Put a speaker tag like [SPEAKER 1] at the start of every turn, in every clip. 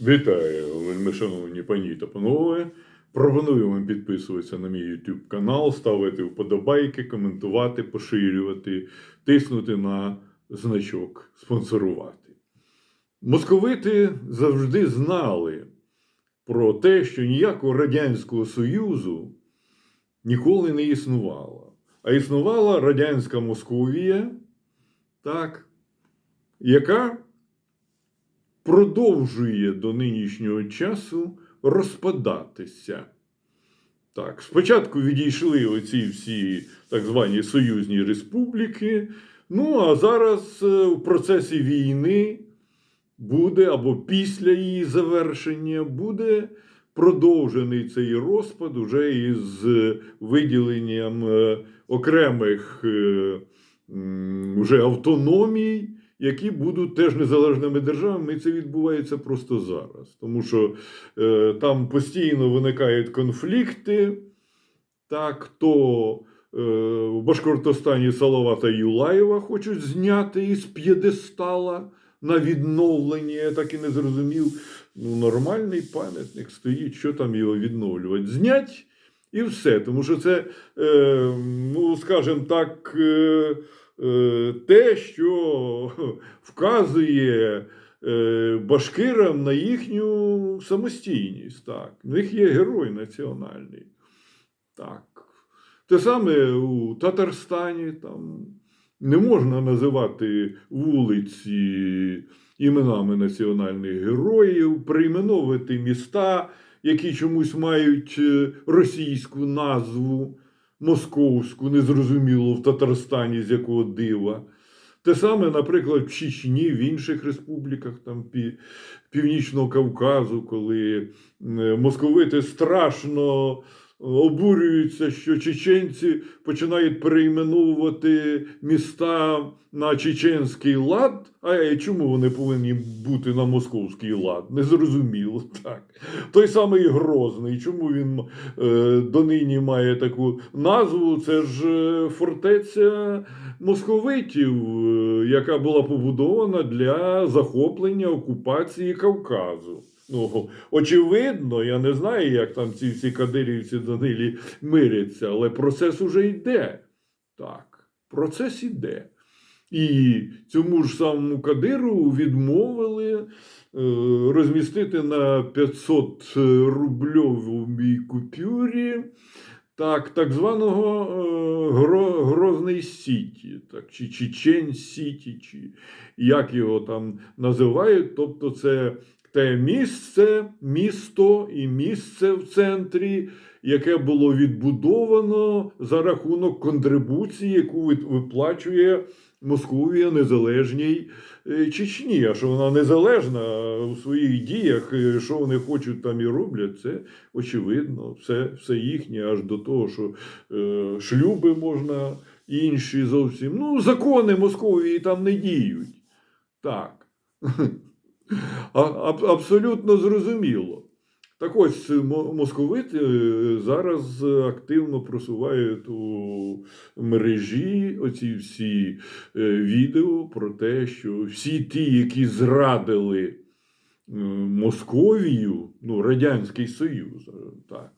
[SPEAKER 1] Вітаю, вельми шановні пані та панове. Пропоную вам підписуватися на мій YouTube канал, ставити вподобайки, коментувати, поширювати, тиснути на значок спонсорувати. Московити завжди знали про те, що ніякого Радянського Союзу ніколи не існувало. А існувала радянська Московія, так, яка продовжує до нинішнього часу розпадатися. Так, спочатку відійшли оці всі так звані союзні республіки. Ну, а зараз е, в процесі війни буде або після її завершення буде продовжений цей розпад уже із виділенням е, окремих е, уже автономій, які будуть теж незалежними державами. І це відбувається просто зараз. Тому що е, там постійно виникають конфлікти. Так, то е, в Башкортостані Салавата Юлаєва хочуть зняти із п'єдестала на відновлення. Я так і не зрозумів. Ну, нормальний пам'ятник стоїть, що там його відновлювати. Знять і все. Тому що це, е, ну, скажімо так, е, те, що вказує е, башкирам на їхню самостійність. Так. В них є герой національний. Так. Те саме у Татарстані там не можна називати вулиці іменами національних героїв, прийменовувати міста, які чомусь мають е, російську назву, московську, незрозуміло в Татарстані, з якого дива. Те саме, наприклад, в Чечні, в інших республіках там, Пі- Північного Кавказу, коли московити страшно обурюються, що чеченці починають перейменовувати міста на чеченський лад. А чому вони повинні бути на московський лад? Незрозуміло. Так. Той самий Грозний. Чому він е, донині має таку назву? Це ж е, фортеця московитів, е, яка була побудована для захоплення окупації Кавказу. Ну, очевидно, я не знаю, як там ці всі кадирівці Данилі миряться, але процес уже йде. Так, процес іде. І цьому ж самому Кадиру відмовили е, розмістити на 500 рубльовій купюрі так, так званого е, Гро, Грозний Сіті, так, чи Чечень Сіті, чи як його там називають. Тобто, це те місце, місто і місце в центрі, яке було відбудовано за рахунок контрибуції, яку виплачує Московія незалежній е, Чечні. А що вона незалежна у своїх діях, е, що вони хочуть там і роблять, це очевидно, все, все їхнє, аж до того, що е, шлюби можна інші зовсім. Ну, закони Московії там не діють. Так. Абсолютно зрозуміло. Так ось мо- московити е, зараз активно просувають у мережі оці всі е, відео про те, що всі ті, які зрадили е, Московію, ну, Радянський Союз, е, так,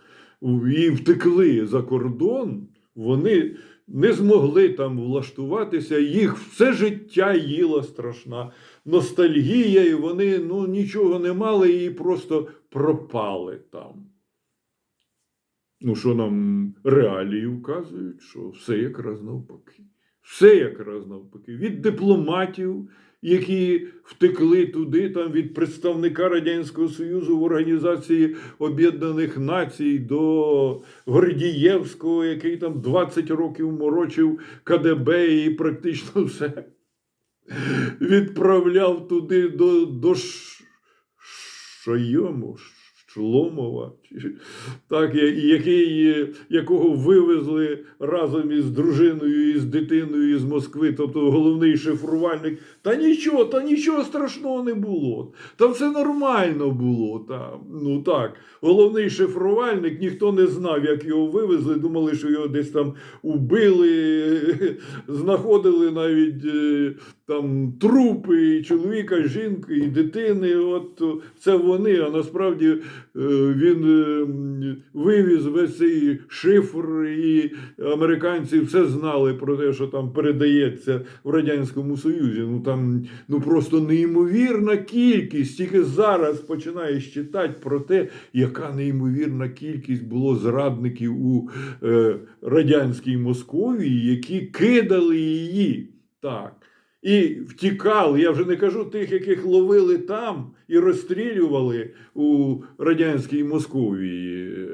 [SPEAKER 1] і втекли за кордон, вони не змогли там влаштуватися, їх все життя їла страшна ностальгія, і вони ну, нічого не мали і просто пропали там. Ну, що нам реалії вказують, що все якраз навпаки. Все якраз навпаки. Від дипломатів, які втекли туди, там, від представника Радянського Союзу в Організації Об'єднаних Націй до Гордієвського, який там 20 років морочив КДБ і практично все відправляв туди до, до Шойому, Шломова, так, який, якого вивезли разом із дружиною і з дитиною із Москви, тобто головний шифрувальник. Та нічого, та нічого страшного не було. Там все нормально було. Там. Ну так, головний шифрувальник, ніхто не знав, як його вивезли. Думали, що його десь там убили, знаходили навіть е, там трупи і чоловіка, і жінки, і дитини. От е, це вони. А насправді е, він е, вивіз весь цей шифр, і американці все знали про те, що там передається в Радянському Союзі. Ну там ну просто неймовірна кількість. Тільки зараз починаєш читати про те, яка неймовірна кількість було зрадників у е, радянській Московії, які кидали її. Так. І втікали. Я вже не кажу тих, яких ловили там і розстрілювали у радянській Московії.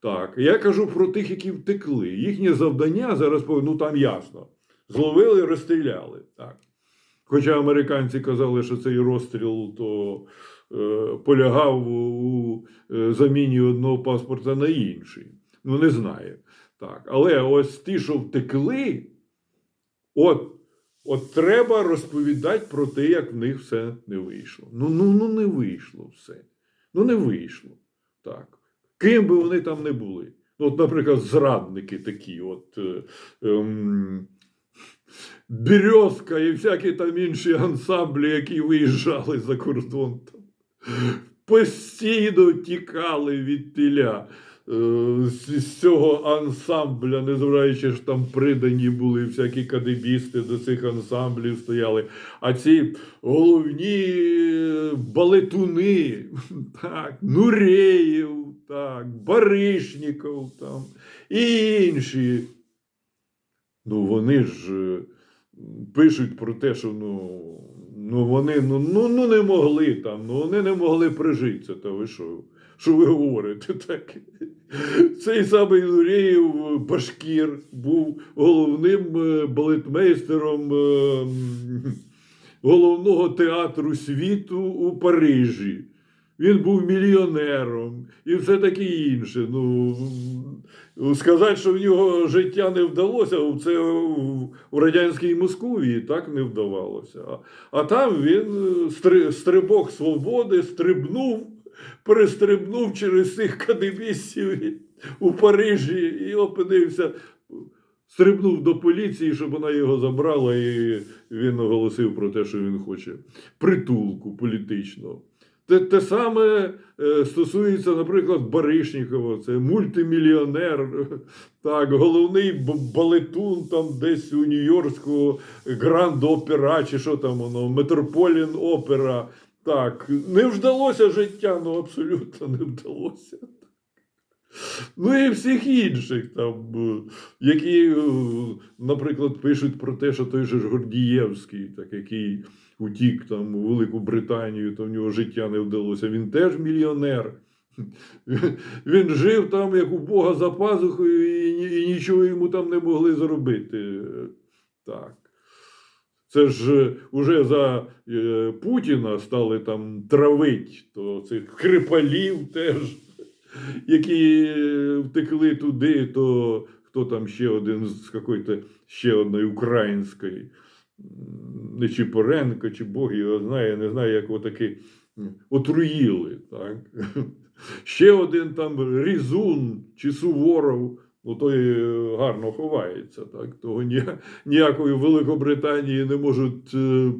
[SPEAKER 1] Так, я кажу про тих, які втекли. Їхнє завдання зараз ну там ясно. Зловили, розстріляли. Так. Хоча американці казали, що цей розстріл то е, полягав у е, заміні одного паспорта на інший. Ну, не знаю. Так. Але ось ті, що втекли, от, от треба розповідати про те, як в них все не вийшло. Ну, ну, ну не вийшло все. Ну, не вийшло. Так. Ким би вони там не були. Ну, от, наприклад, зрадники такі, от. е, ем, Березка і всякі там інші ансамблі, які виїжджали за кордон. Там. Постійно тікали від тіля з, з цього ансамбля, незважаючи що там придані були всякі кадебісти до цих ансамблів стояли. А ці головні е, балетуни, так, Нуреєв, так, Баришніков там, і інші. Ну, вони ж е, пишуть про те, що ну, ну вони ну, ну, ну не могли там, ну вони не могли прижитися. Та ви що? Що ви говорите? Так? Цей самий Нурєєв Башкір був головним е, балетмейстером е, головного театру світу у Парижі. Він був мільйонером і все таке інше. Ну, сказати, що в нього життя не вдалося, це в радянській Московії так не вдавалося. А, там він е, стри- стрибок свободи, стрибнув, перестрибнув через цих кадебістів у Парижі і опинився. Стрибнув до поліції, щоб вона його забрала, і він оголосив про те, що він хоче притулку політичного. Те, те саме е, стосується, наприклад, Баришнікова, це мультимільйонер, так, головний балетун там десь у Нью-Йоркського Гранд Опера, чи що там воно, Метрополін Опера. Так, не вдалося життя, ну абсолютно не вдалося. Ну і всіх інших, там, е, які, е, наприклад, пишуть про те, що той же Гордієвський, так, який утік там у Велику Британію, то в нього життя не вдалося. Він теж мільйонер. Він жив там, як у Бога за пазухою, і нічого йому там не могли зробити. Так. Це ж уже за е, Путіна стали там травить, то цих крипалів теж, які е, втекли туди, то хто там ще один з якої-то ще одної української, не Чіпоренко, чи Бог його знає, не знаю, як отаки отруїли. Так? Ще один там Різун чи Суворов, ну той гарно ховається. Так? Того ні- ніякої Великобританії не можуть е,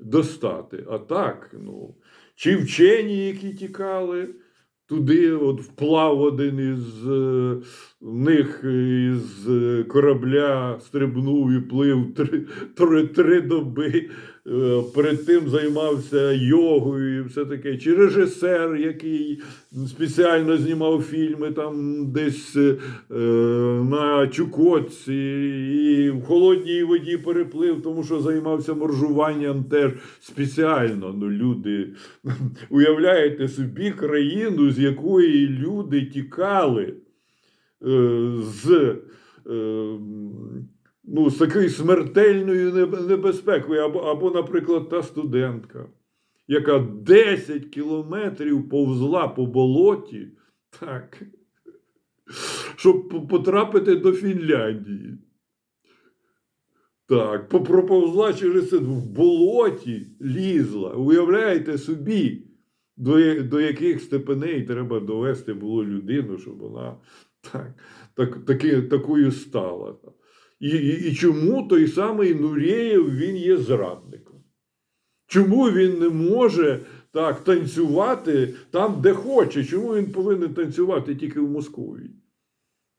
[SPEAKER 1] достати. А так, ну, чи вчені, які тікали. Туди от вплав один із е, них із е, корабля стрибнув і плив три, три, три доби. Е, Перед тим займався йогою і все таке. Чи режисер, який спеціально знімав фільми там десь е, на Чукотці і в холодній воді переплив, тому що займався моржуванням теж спеціально. Ну, люди, уявляєте собі країну, з якої люди тікали е, з. Ну, з такою смертельною небезпекою, або, або, наприклад, та студентка, яка 10 кілометрів повзла по болоті, так, щоб потрапити до Фінляндії. Так, проповзла через в болоті лізла. Уявляєте собі, до, до яких степеней треба довести було людину, щоб вона так, так, таки, такою стала. І, і, і чому той самий Нурєєв він є зрадником? Чому він не може так танцювати там, де хоче? Чому він повинен танцювати тільки в Московії?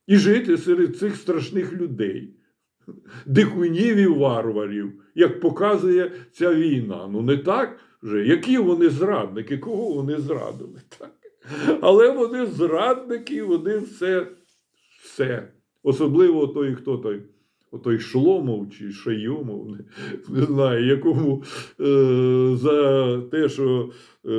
[SPEAKER 1] І жити серед цих страшних людей, дикунів і варварів, як показує ця війна. Ну не так же. Які вони зрадники? Кого вони зрадили? Так? Але вони зрадники, вони все, все. Особливо той, хто той. Отой Шломов чи Шайомов, не, знаю, якому е, за те, що е,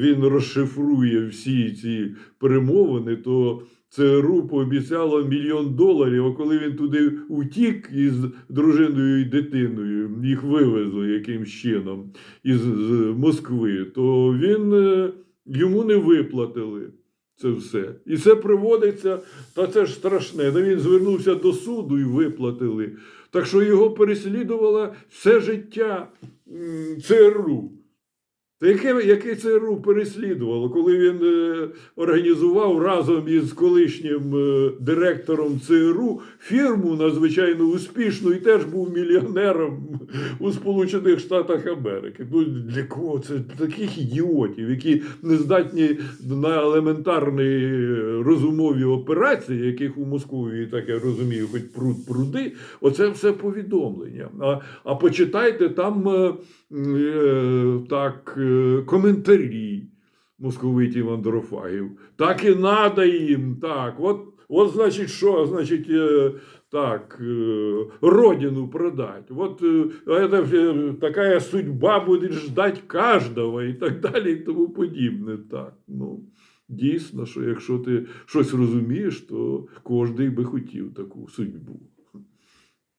[SPEAKER 1] він розшифрує всі ці перемовини, то ЦРУ пообіцяло мільйон доларів, а коли він туди утік із дружиною і дитиною, їх вивезли якимсь чином із Москви, то він е, йому не виплатили це все. І це приводиться, та це ж страшне. Ну, він звернувся до суду і виплатили. Так що його переслідувало все життя ЦРУ. Та яке, яке ЦРУ переслідувало, коли він е, організував разом із колишнім е, директором ЦРУ фірму надзвичайно успішну і теж був мільйонером у Сполучених Штатах Америки. Ну для кого це таких ідіотів, які не здатні на елементарні розумові операції, яких у Московії, так я розумію, хоч пруд пруди. Оце все повідомлення. А, а почитайте там е, так, е, коментарі московитів андрофагів. Так і надо їм. Так, от, от значить, що? Значить, е, так, е, родину продать. Вот е, это, е, такая судьба буде ждать кожного і так далі, і тому подібне. Так, ну. Дійсно, що якщо ти щось розумієш, то кожен би хотів таку судьбу.